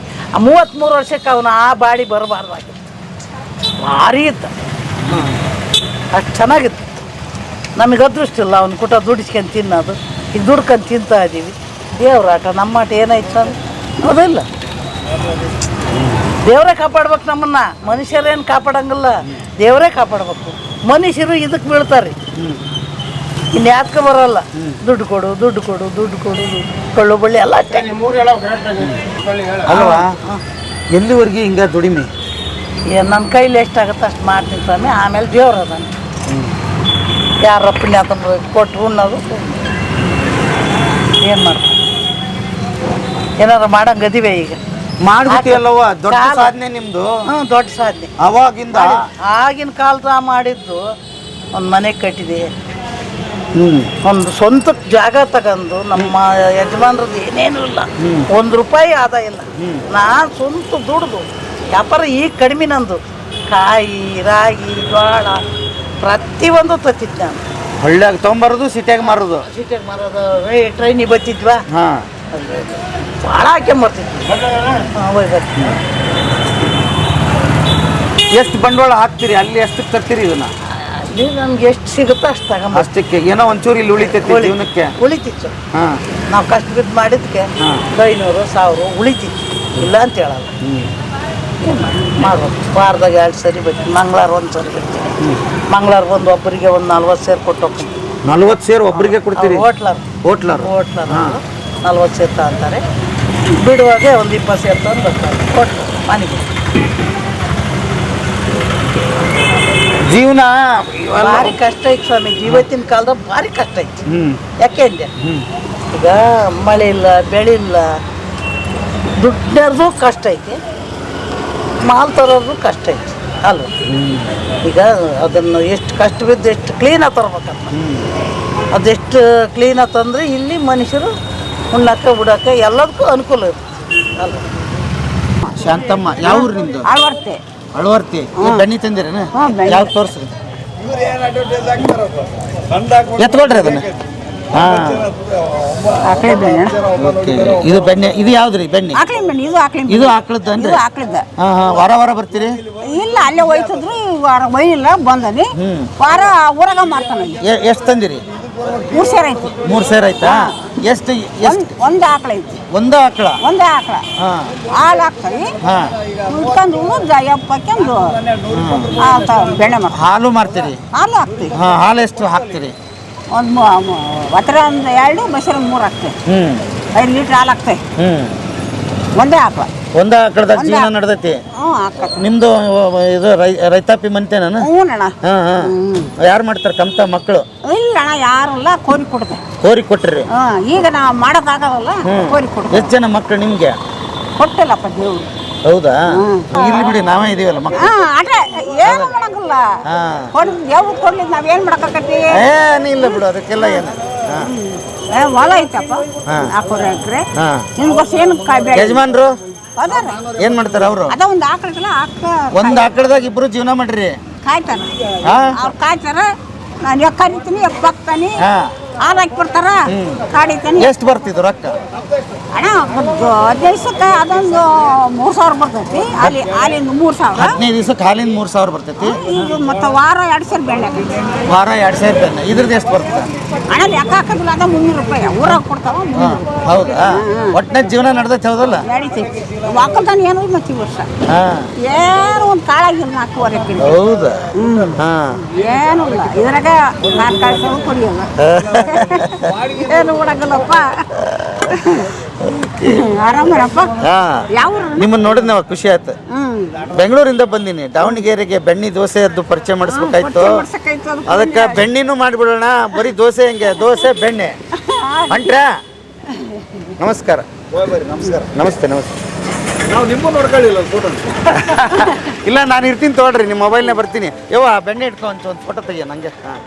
ಮೂವತ್ತ್ಮೂರು ವರ್ಷಕ್ಕೆ ಅವನು ಆ ಬಾಡಿ ಬರಬಾರ್ದಾಗಿತ್ತು. ಭಾರಿ ಇತ್ತು. ಅಷ್ಟು ಚೆನ್ನಾಗಿತ್ತು. ನಮಗೆ ಅದೃಷ್ಟ ಇಲ್ಲ ಅವ್ನು ಕುಟ ದುಡಿಸ್ಕೊಂಡು ತಿನ್ನೋದು. ಈಗ ದುಡ್ಕೊಂಡು ತಿಂತಾ ಇದ್ದೀವಿ ದೇವ್ರ ಆಟ ನಮ್ಮ ಆಟ ಏನಾಯ್ತು ಅಂತ? ಹೌದಿಲ್ಲ ದೇವರೇ ಕಾಪಾಡ್ಬೇಕು ನಮ್ಮನ್ನ. ಮನುಷ್ಯರೇನು ಕಾಪಾಡಂಗಿಲ್ಲ. ದೇವರೇ ಕಾಪಾಡ್ಬೇಕು. ಮನುಷ್ಯರು ಇದಕ್ಕೆ ಬೀಳ್ತಾರೆ. ಇನ್ನು ಯಾಕೆ ಬರೋಲ್ಲ. ದುಡ್ಡು ಕೊಡು ದುಡ್ಡು ಕೊಡು ದುಡ್ಡು ಕೊಡು ಕಳ್ಳು ಕೊಳ್ಳು ಬಳ್ಳಿ ಎಲ್ಲ ಅಲ್ವಾ? ಎಲ್ಲಿವರೆಗೆ ಹಿಂಗ ದುಡಿಮೆ? ಏನು ನನ್ನ ಕೈಲಿ ಎಷ್ಟಾಗುತ್ತೆ ಅಷ್ಟು ಮಾಡ್ತೀನಿ ಸ್ವಾಮಿ. ಆಮೇಲೆ ದೇವ್ರ ಅದಾನ. ಯಾರ ಪುಣ್ಯಾತ ಕೊಟ್ಟು ಉಣ್ಣೋದು ಏನು ಮಾಡ್ತೀವಿ ಏನಾರು ಮಾಡಂಗೆ ಅದಿವೆ ಈಗ. ಮಾಡ್ಬಿಟ್ಟಿಯಲ್ಲವ್ವ ದೊಡ್ಡ. ಸಾಧನೆ ನಿಮ್ದು. ಹ್ಞೂ ದೊಡ್ಡ ಸಾಧನೆ. ಅವಾಗಿಂದ ಆಗಿನ ಕಾಲದ ಮಾಡಿದ್ದು ಒಂದು ಮನೆ ಕಟ್ಟಿದೆ. ಒಂದು ಸ್ವಂತ ಜಾಗ ತಗೊಂಡು ನಮ್ಮ ಯಜಮಾನ್ರದ್ದು ಏನೇನು ಇಲ್ಲ. ಒಂದು ರೂಪಾಯಿ ಆದಾಯ ಇಲ್ಲ. ನಾನು ಸ್ವಂತ ದುಡ್ದು ವ್ಯಾಪಾರ ಈಗ ಕಡಿಮೆ ನಂದು. ಕಾಯಿ ರಾಗಿ ಜೋಳ ಪ್ರತಿಯೊಂದು ತತ್ತಿತ್ತು ನಾನು. ಹಳ್ಳ್ಯಾಗ ತೊಗೊಂಬರೋದು ಸಿಟಿಯಾಗ ಮಾರೋದು. ಸಿಟಿಯಾಗ ಮಾರೋದು ಟ್ರೈನಿಗೆ ಬತ್ತಿದ್ವಾ ಹಾಂ. ಭಾಳ ಹಾಕ್ಯಂಬರ್ತಿದ್ವಿ ಹಾಂ ಎಷ್ಟು ಬಂಡವಾಳ ಹಾಕ್ತೀರಿ ಅಲ್ಲಿ ಎಷ್ಟು ತರ್ತೀರಿ ಇದನ್ನ? ಅಲ್ಲಿ ನಮ್ಗೆ ಎಷ್ಟು ಸಿಗುತ್ತೋ ಅಷ್ಟು ತಗೊಂಬ ಅಷ್ಟಕ್ಕೆ ಏನೋ ಒಂಚೂರು ಇಲ್ಲಿ ಉಳಿತೈತಿ ಜೀವನಕ್ಕೆ. ಉಳಿತಿತ್ತು. ಹಾಂ. ನಾವು ಕಷ್ಟ ಬಿದ್ದು ಮಾಡಿದ್ಕೆ ಐನೂರು ಸಾವಿರ ಉಳಿತಿತ್ತು. ಇಲ್ಲ ಅಂತ ಹೇಳಲ್ಲ. ಏನು? ಮಾಡ್ಬೇಕು ವಾರದಾಗ ಎರಡು ಸರಿ ಬರ್ತೀನಿ. ಮಂಗ್ಳಾರ ಒಂದು ಸರಿ ಬರ್ತೀನಿ. ಮಂಗ್ಳಾರ ಬಂದು ಒಬ್ಬರಿಗೆ ಒಂದು ನಲ್ವತ್ತು ಸೇರು ಕೊಟ್ಟು ಹೋಗ್ತೀನಿ. ನಲ್ವತ್ತು ಸೇರು ಒಬ್ಬರಿಗೆ ಕೊಡ್ತೀರಿ? ಹೋಟ್ಲರ್. ಹೋಟ್ಲರ್. ಹೋಟ್ಲರ್ ನಲ್ವತ್ತು ಸೇರು ಅಂತಾರೆ ಬಿಡುವಾಗ ಒಂದು ಇಪ್ಪತ್ತು ಸೇರು ತಂದು ಬರ್ತಾರೆ. ಕೊಟ್ಟು ಮನೆಗೆ. ಜೀವನ ಭಾರಿ ಕಷ್ಟ ಐತಿ ಸ್ವಾಮಿ ಜೀವತ್ತಿನ ಕಾಲದಾಗ ಭಾರಿ ಕಷ್ಟ ಐತಿ. ಯಾಕೆ ಅಂದೆ? ಈಗ ಮಳೆ ಇಲ್ಲ ಬೆಳೆ ಇಲ್ಲ ದುಡ್ಡರ್ದು ಕಷ್ಟ ಐತಿ. ಮಾಲ್ ತರೋದು ಕಷ್ಟ ಐತಿ ಅಲ್ವ? ಈಗ ಅದನ್ನು ಎಷ್ಟು ಕಷ್ಟ ಬಿದ್ದು ಎಷ್ಟು ಕ್ಲೀನಾಗಿ ತರ್ಬೇಕಂತ ಅದೆಷ್ಟು ಕ್ಲೀನಾಗಿ ತಂದ್ರೆ ಇಲ್ಲಿ ಮನುಷ್ಯರು ಉಣ್ಣಕ್ಕೆ ಬಿಡಕ್ಕೆ ಎಲ್ಲದಕ್ಕೂ ಅನುಕೂಲ ಇರುತ್ತೆ. ಅಲ್ವ? ಶಾಂತಮ್ಮ ಯಾವ ಊರು ನಿಮ್ದು? ಅಳವರ್ತಿ. ಅಳವರ್ತಿ. ಬನ್ನಿ ತಂದಿರೇನು? ಯಾವ ತೋರಿಸ್ರಿ ಎತ್ಕೊಳ್ರಿ ಅದನ್ನ. ಹಾ. ಆಕಳೆ ಬೆಣ್ಣೆ. ಓಕೆ. ಇದು ಬೆಣ್ಣೆ ಇದು ಯಾವ್ದ್ರಿ ಬೆಣ್ಣೆ? ಆಕಳಿ ಬೆಣ್ಣೆ ಇದು ಆಕಳಿ ಇದು ಇದು ಆಕಳಿದ್ದ. ಹಾ ಹಾ. ವಾರ ವಾರ ಬರ್ತೀರಿ? ಇಲ್ಲ ಅಲ್ಲೇ ಒಯ್ತಿದ್ರು ಈ ವಾರ ಒಯ್ಯಿಲ್ಲ ಬಂದನಿ. ವಾರ ಊರಾಗ ಮಾರ್ತಾನೆ ಎಷ್ಟು ತಂದಿರಿ? ಮೂರು ಸೇರ್ ಐತಿ. ಮೂರು ಸೇರ್ ಐತಾ ಎಷ್ಟು ಎಷ್ಟು? ಒಂದ್ ಆಕಳ ಐತಿ. ಒಂದ ಆಕಳ? ಒಂದು ಆಕಳ. ಹಾ. ಹಾಲು ಹಾಕ್ತಾವಿ. ಹಾ. ಉಳ್ದ ಎಪ್ಪಕ್ಕೆಂದು ಬೆಣ್ಣೆ ಹಾಲು ಮಾರ್ತೀರಿ ಹಾಲು ಹಾಕ್ತೀವಿ. ಹಾ ಹಾಲು ಎಷ್ಟು ಹಾಕ್ತೀರಿ? ಒಂದು ಒತ್ತರ ಒಂದು ಎರಡು ಮೊಸರು ಮೂರು ಆಗ್ತದೆ. ಹ್ಮ್. ಐದು ಲೀಟ್ರ್ ಹಾಲು ಹಾಕ್ತೆ ಹ್ಮ್. ಒಂದೇ ಆಕಳ ಒಂದ ಆಕಳದ ಜೀವನ ನಡೆದೈತಿ. ಹ್ಞೂ ಹಾಕತ್ತೆ ನಿಮ್ದು ಇದು ರೈ ರೈತಾಪಿ ಮಂತೇನ ಹ್ಞೂ ಅಣ್ಣ. ಹಾ ಹಾ. ಯಾರು ಮಾಡ್ತಾರೆ ಕಮ್ತ ಮಕ್ಕಳು ಇಲ್ಲ ಅಣ್ಣ ಯಾರಲ್ಲ ಕೋರಿ ಕೊಡ್ತೆ ಕೋರಿ ಕೊಟ್ರಿ. ಹಾಂ ಈಗ ನಾವು ಮಾಡೋಕ್ಕಾಗಲ್ಲ ಕೋರಿ ಕೊಡ್ತೆ ಎಷ್ಟು ಜನ ಮಕ್ಕಳು ನಿಮ್ಗೆ? ಕೊಟ್ಟಲ್ಲಪ್ಪ ದೇವ್ರು. ಹೌದಾ? ಇಲ್ಲಿ ಬಿಡಿ ನಾವೇ ಇದೀವಲ್ಲ ಮಕ್ಕಳು ಹಾ ಅದೇ ಏನು ಮಾಡಂಗಿಲ್ಲ ಹಾ. ಕೊಡ್ ದೇವ್ರು ಕೊಡ್ಲಿದ್ ನಾವೇನ್ ಮಾಡಕತ್ತಿ ಏನಿಲ್ಲ ಬಿಡು ಅದಕ್ಕೆಲ್ಲ ಏನು? ಹಾ. ಏ ಹೊಲ ಐತಪ್ಪ ನಾಲ್ಕೂವರೆ ಎಕರೆ. ಹಾ. ನಿನ್ ವರ್ಷ ಏನು ಕಾಯಿ ಯಜಮಾನ್ರು? ಅದಾರ. ಏನ್ ಮಾಡ್ತಾರ ಅವರು? ಅದ ಒಂದು ಆಕಳಿಗೆಲ್ಲ ಆಕ ಒಂದ್ ಆಕಳದಾಗ ಇಬ್ರು ಜೀವನ ಮಾಡ್ರಿ. ಕಾಯ್ತಾರ. ಹಾ. ಅವ್ರು ಕಾಯ್ತಾರ ನಾನು ಎಕ್ಕ ಕರಿತೀನಿ ಎಕ್ಕ ಹಾಕ್ತಾನಿ ಹಾ. ಹಾಲು ಹಾಕಿ ಕೊಡ್ತಾರೆ ಕಾಡಿ ತಂದು ಎಷ್ಟು ಬರ್ತಿದ್ರು ರೊಕ್ಕ? ಅಣ್ಣ ಒಂದು ಹದಿನೈದು ದಿವಸಕ್ಕೆ ಅದೊಂದು ಮೂರು ಸಾವಿರ ಬರ್ತೈತಿ. ಅಲ್ಲಿ ಮೂರು ಸಾವಿರ. ಹದಿನೈದು ದಿವ್ಸಕ್ಕೆ ಮೂರು ಸಾವಿರ ಬರ್ತೈತಿ. ಈಗ ಮತ್ತೆ ವಾರ ಎರಡು ಸಾವಿರ ಬೆಳೆ ವಾರ ಎರಡು ಸಾವಿರ ರೂಪಾಯಿ ಇದ್ರದ್ದು ಎಷ್ಟು ಬರ್ತದೆ? ಅಣ್ಣ ಲೆಕ್ಕ ಹಾಕೋದಿಲ್ಲ ಅದ ಮುನ್ನೂರು ರೂಪಾಯಿ. ಊರಾಗ ಕೊಡ್ತಾವ ಹೌದಾ? ಒಟ್ಟಿನ ಜೀವನ ನಡೆದೈತೆ ಹೌದಲ್ಲ? ನಡೀತೈತಿ ಒಕ್ಕಲ್ತಾನ ಏನು ಮತ್ತೆ ಈ ವರ್ಷ. ಏನು ಒಂದು ಕಾಳಾಗಿಲ್ಲ ನಾಲ್ಕೂವರೆ ಕಿಲೋ ಹೌದಾ? ಹಾಂ. ಏನೂ ಇಲ್ಲ. ಇದ್ರಾಗ ಕುಡಿಯೋಲ್ಲ ಏನು ಮಾಡಂಗಿಲ್ಲಪ್ಪ ಆರಾಮರಪ್ಪ ಹಾ. ಯಾವ ನಿಮ್ಮನ್ನ ನೋಡಿದ್ ನಾವು ಖುಷಿ ಆಯ್ತು. ಬೆಂಗಳೂರಿಂದ ಬಂದೀನಿ. ದಾವಣಗೆರೆಗೆ ಬೆಣ್ಣಿ ದೋಸೆ ಅದು ಪರಿಚಯ ಮಾಡಿಸ್ಬೇಕಾಯ್ತು. ಅದಕ್ಕೆ ಬೆಣ್ಣಿನೂ ಮಾಡಿಬಿಡೋಣ. ಬರೀ ದೋಸೆ ಹೆಂಗೆ. ದೋಸೆ ಬೆಣ್ಣೆ. ಅಂಟ್ರಾ ನಮಸ್ಕಾರ. ನಮಸ್ಕಾರ ನಮಸ್ತೆ ನಮಸ್ತೆ. ನಾವು ನಿಮ್ಮ ನೋಡ್ಕೊಳ್ಳಿಲ್ಲ ಫೋಟೋ ಇಲ್ಲ ನಾನು ಇರ್ತೀನಿ ತಗೊಳ್ರಿ. ನಿಮ್ಮ ಮೊಬೈಲ್ನೇ ಬರ್ತೀನಿ. ಯವ್ವ ಬೆಣ್ಣೆ ಇಟ್ಕೊ ಒಂದು ಫೋಟೋ ತೆಗಿಯ ನಂಗೆ ಹಾಂ.